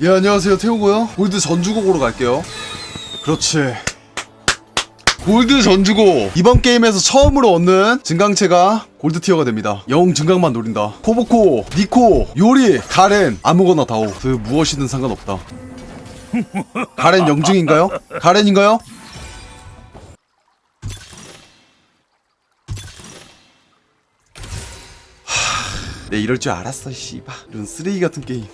예 안녕하세요. 태우고요. 골드 전주곡으로 갈게요. 그렇지. 골드 전주곡 이번 게임에서 처음으로 얻는 증강체가 골드 티어가 됩니다. 영웅 증강만 노린다. 코보코 니코 요리 가렌. 아무거나 다오. 그 무엇이든 상관없다. 가렌 영증인가요? 가렌인가요? 하... 내 이럴 줄 알았어 씨발. 이런 쓰레기 같은 게임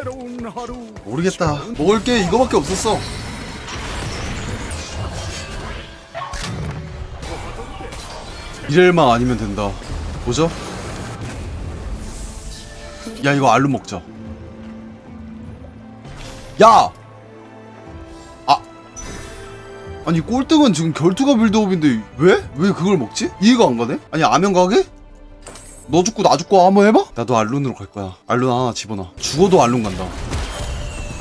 새로운 하루 모르겠다. 먹을 게 이거밖에 없었어. 이렐만 아니면 된다. 보죠? 야 이거 알루 먹자. 야! 아 아니 꼴등은 지금 결투가 빌드업인데 왜? 왜 그걸 먹지? 이해가 안 가네? 아니 아면 가게? 너 죽고 나 죽고 한번 해봐? 나도 알룬으로 갈 거야. 알룬 하나 집어넣어. 죽어도 알룬 간다.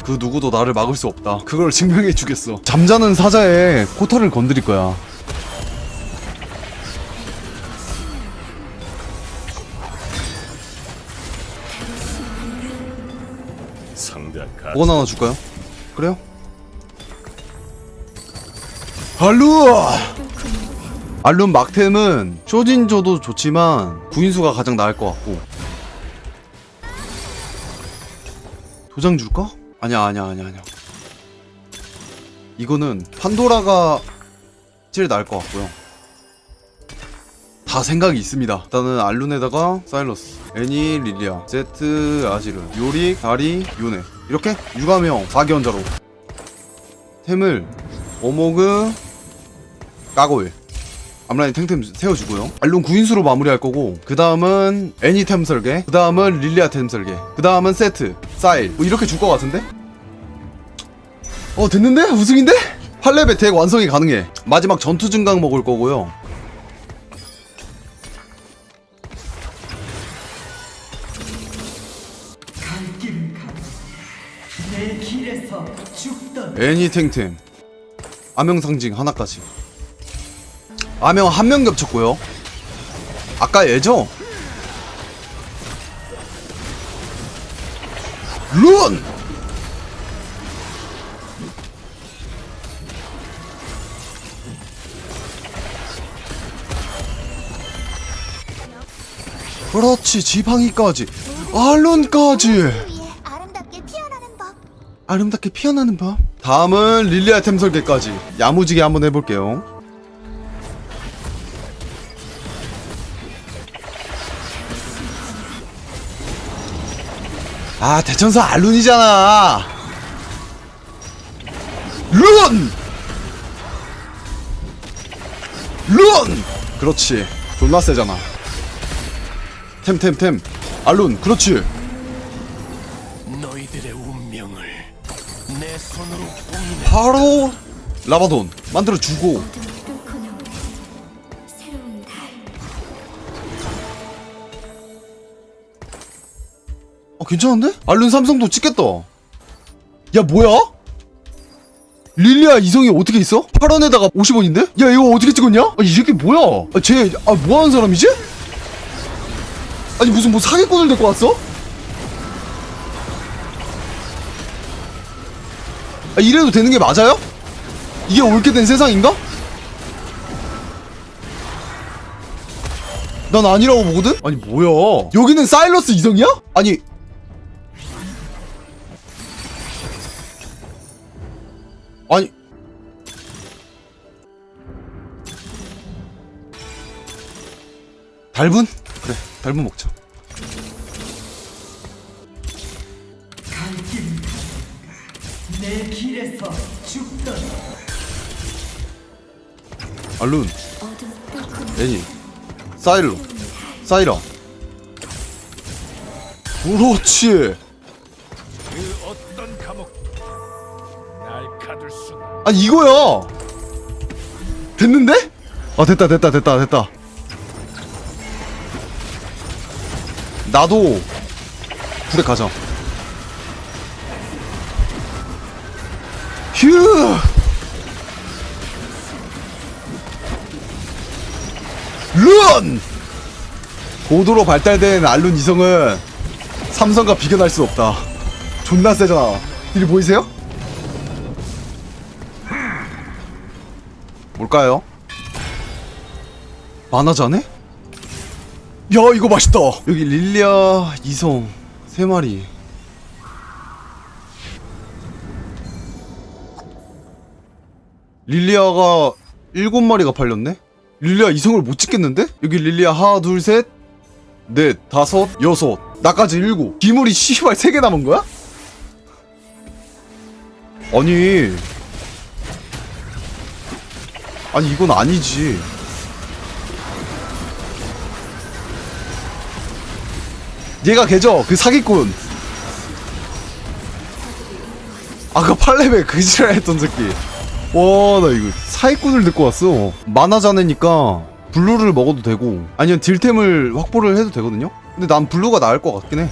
그 누구도 나를 막을 수 없다. 그걸 증명해 주겠어. 잠자는 사자의 코타를 건드릴 거야. 뭐가 하나 줄까요? 그래요? 알룬! 알룬 막템은 쇼진조도 좋지만 구인수가 가장 나을 것 같고. 도장 줄까? 아니야 아니야 아니야 아니야. 이거는 판도라가 제일 나을 것 같고요. 다 생각이 있습니다. 일단은 알룬에다가 사일러스 애니 릴리아 제트 아지르 요리 다리 요네. 이렇게 유감형 4기원자로. 템을 오모그 까고일 앞라인 탱템 세워주고요 알룬 9인수로 마무리할 거고 그 다음은 애니템 설계 그 다음은 릴리아 템 설계 그 다음은 세트 사일 뭐 이렇게 줄 것 같은데? 어 됐는데? 우승인데? 8레벨 덱 완성이 가능해 마지막 전투 증강 먹을 거고요 갈 길은 가. 내 길에서 죽던 애니 탱템 암영 상징 하나까지 암영 한명 겹쳤고요 아까 얘죠? 룬! 그렇지 지팡이까지 알론까지 아름답게 피어나는 법. 아름답게 피어나는 법. 다음은 릴리 아 템 설계까지 야무지게 한번 해볼게요. 아 대천사 알룬이잖아. 룬! 룬! 그렇지. 존나 세잖아. 템템템. 알룬. 그렇지. 너희들의 운명을 내 손으로 바로 라바돈 만들어 주고 어둠을 뚫고 어 괜찮은데? 알룬 삼성도 찍겠다 야 뭐야? 릴리아 이성이 어떻게 있어? 8원에다가 50원인데? 야 이거 어떻게 찍었냐? 아, 이 새끼 뭐야? 아, 쟤 아, 뭐하는 사람이지? 아니 무슨 뭐 사기꾼을 데리고 왔어? 아, 이래도 되는 게 맞아요? 이게 옳게 된 세상인가? 난 아니라고 보거든? 아니 뭐야 여기는 사일러스 이성이야? 아니 아니. 달분? 그래 달분 먹자. 알룬. 애니. 사이로. 사이라. 그렇지 아니 이거야 됐는데? 아 됐다 됐다 됐다 됐다 나도 불에 가자 휴 룬! 고도로 발달된 알룬 이성은 삼성과 비교할 수 없다 존나 세잖아 딜이 보이세요? 뭘까요? 만화자네? 야 이거 맛있다 여기 릴리아 이성 세 마리 릴리아가 일곱 마리가 팔렸네? 릴리아 이성을 못 찍겠는데? 여기 릴리아 하나 둘셋 넷 다섯 여섯 나까지 일곱 기물이 씨발 세 개 남은 거야? 아니 아니 이건 아니지. 얘가 걔죠? 그 사기꾼. 아까 팔레베 그 지랄 했던 새끼. 와 나 이거 사기꾼을 듣고 왔어. 만화 자네니까 블루를 먹어도 되고 아니면 딜템을 확보를 해도 되거든요? 근데 난 블루가 나을 것 같긴 해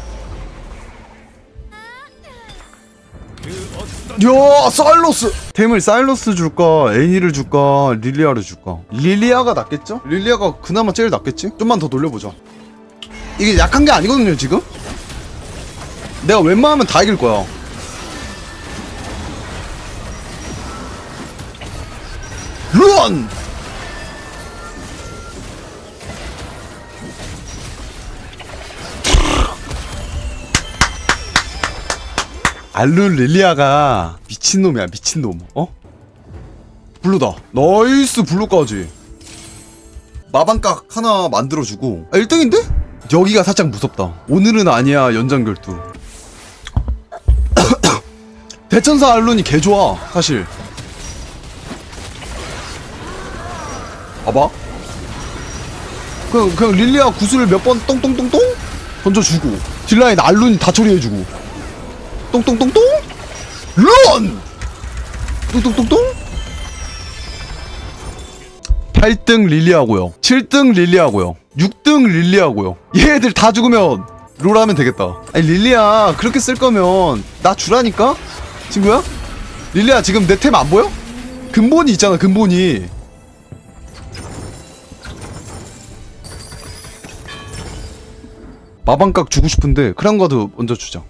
야, 사일러스! 템을 사일러스 줄까, 애니를 줄까, 릴리아를 줄까? 릴리아가 낫겠죠? 릴리아가 그나마 제일 낫겠지? 좀만 더 돌려보자. 이게 약한 게 아니거든요, 지금? 내가 웬만하면 다 이길 거야. 런! 알룬 릴리아가 미친놈이야 미친놈. 어? 블루다. 나이스 블루까지. 마방각 하나 만들어주고. 아, 1등인데? 여기가 살짝 무섭다. 오늘은 아니야 연장 결투. 대천사 알룬이 개좋아 사실. 봐봐. 그냥, 그냥 릴리아 구슬을 몇 번 똥똥똥똥? 던져주고. 딜라인 알룬이 다 처리해주고 똥똥똥똥 런! 똥똥똥똥 8등 릴리하고요 7등 릴리하고요 6등 릴리하고요. 얘들 다 죽으면 롤 하면 되겠다. 아니 릴리아 그렇게 쓸 거면 나 주라니까? 친구야? 릴리아 지금 내 템 안 보여? 근본이 있잖아 근본이. 마방각 주고 싶은데 크랑가드 먼저 주자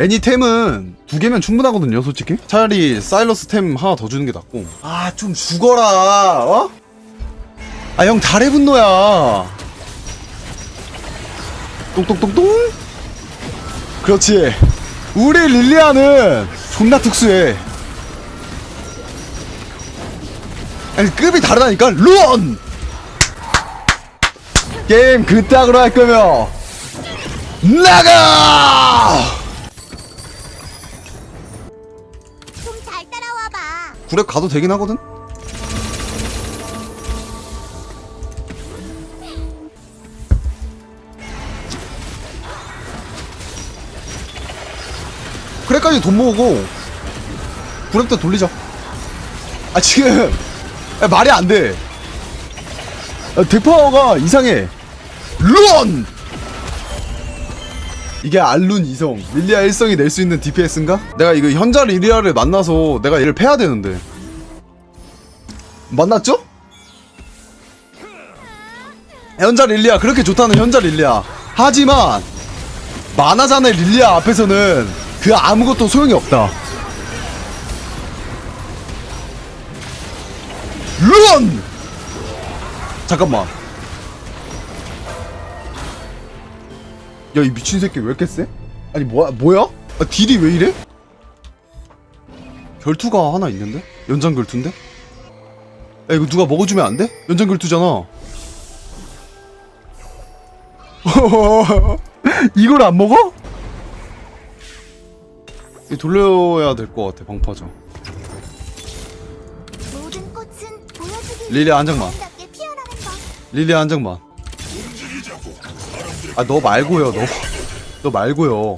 애니템은 두 개면 충분하거든요 솔직히. 차라리 사일러스 템 하나 더 주는 게 낫고. 아 좀 죽어라 어? 아 형 달의 분노야. 똥똥똥똥 그렇지. 우리 릴리아는 존나 특수해. 아니 급이 다르다니까. 런 게임 그따구로 할 거면 나가 구랩 가도 되긴 하거든? 그래까지 돈 모으고 구랩 때 돌리자 아 지금 야, 말이 안돼 덱파워가 이상해 런! 이게 알룬 이성 릴리아 일성이 낼 수 있는 DPS인가? 내가 이거 현자 릴리아를 만나서 내가 얘를 패야 되는데 만났죠? 현자 릴리아 그렇게 좋다는 현자 릴리아 하지만 만화자네 릴리아 앞에서는 그 아무것도 소용이 없다 런! 잠깐만 야 이 미친 새끼 왜 이렇게 세? 아니 뭐야 뭐야? 아, 딜이 왜 이래? 결투가 하나 있는데? 연장 결투인데? 야 이거 누가 먹어주면 안 돼? 연장 결투잖아 이걸 안 먹어? 이 돌려야 될 것 같아 방파자 모든 꽃은 보여주기 릴리. 릴리아 한 장만 아 너 말고요 너 너 말고요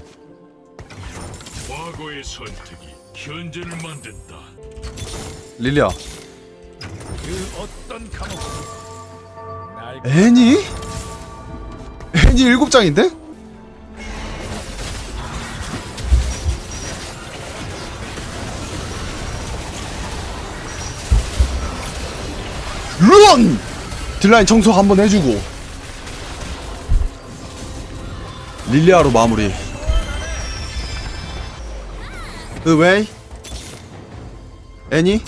과거의 선택이 현재를 만든다. 릴리아 그 어떤 감옥 날 애니? 애니 일곱 장인데? 런! 딜라인 청소 한번 해주고 릴리아로 마무리. 흐웨이? 애니?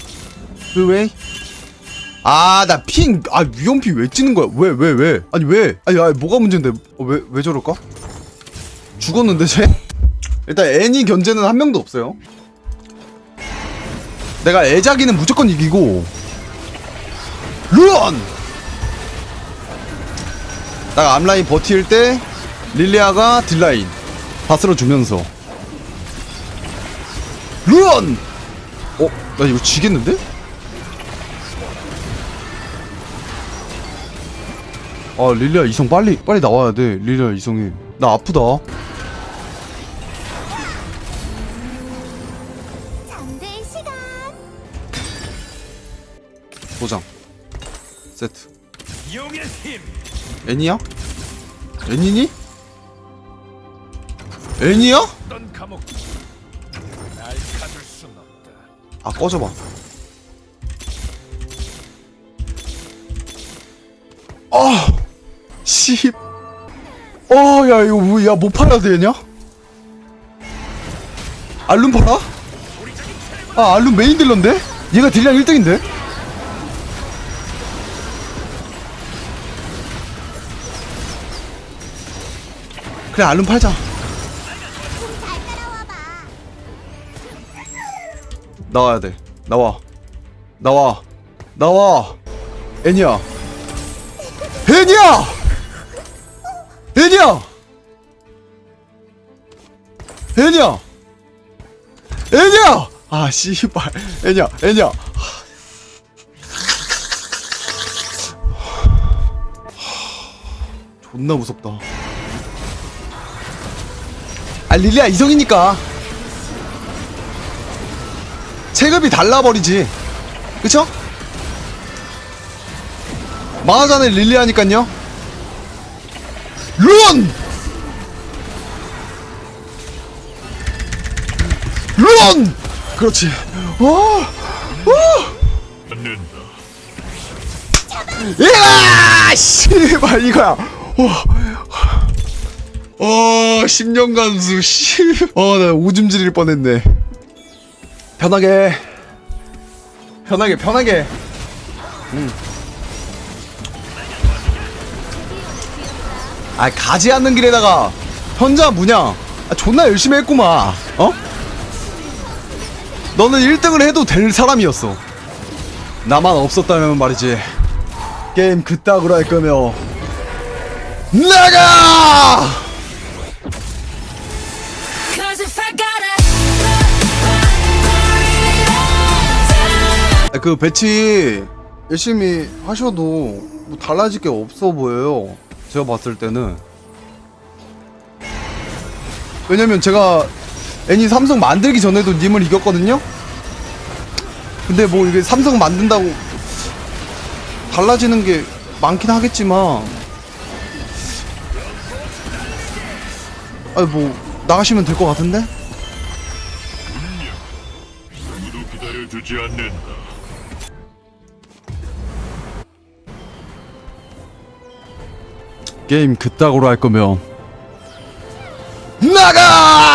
흐웨이? 아나 핑 아 위험피 왜 찍는 거야? 왜왜 왜? 아니 왜? 아니, 아니 뭐가 문제인데? 어, 왜, 왜 저럴까? 죽었는데 쟤? 일단 애니 견제는 한 명도 없어요. 내가 애자기는 무조건 이기고. 런! 나 앞라인 버틸 때 릴리아가 딜라인 다 쓸어 주면서 런! 어? 나 이거 지겠는데? 아 릴리아 이성 빨리 빨리 나와야 돼 릴리아 이성이 나 아프다 잠들 시간. 도장 세트 애니야? 애니니? 애니야? 아 꺼져봐 아 씨. 어 야 이거 뭐야 뭐 팔아야 되냐? 알룸 팔아? 아 알룸 메인 딜러인데? 얘가 딜량 1등인데? 그래 알룸 팔자 나와야 돼. 나와. 나와. 나와. 애니야. 애니야! 애니야! 애니야! 애니야! 아, 씨발. 애니야, 애니야. 존나 무섭다. 아, 릴리아 이성이니까. 체급이 달라버리지 그쵸? 마하잔의 릴리아니깐요 룬! 룬! 그렇지 어! 어! 이야! 씨발 이거야 어, 어 10년 간 수 씨 어 나 오줌 지릴 뻔했네 편하게. 편하게 편하게. 음. 아 가지 않는 길에다가 현자 뭐냐? 아, 존나 열심히 했구만. 어? 너는 1등을 해도 될 사람이었어. 나만 없었다면 말이지. 게임 그따구로 할 거며. 나가! 그 배치 열심히 하셔도 뭐 달라질 게 없어 보여요. 제가 봤을 때는. 왜냐면 제가 애니 삼성 만들기 전에도 님을 이겼거든요? 근데 뭐 이게 삼성 만든다고 달라지는 게 많긴 하겠지만 아니 뭐 나가시면 될 것 같은데? 누구도 기다려주지 않는다 게임 그따구로 할 거면 나가!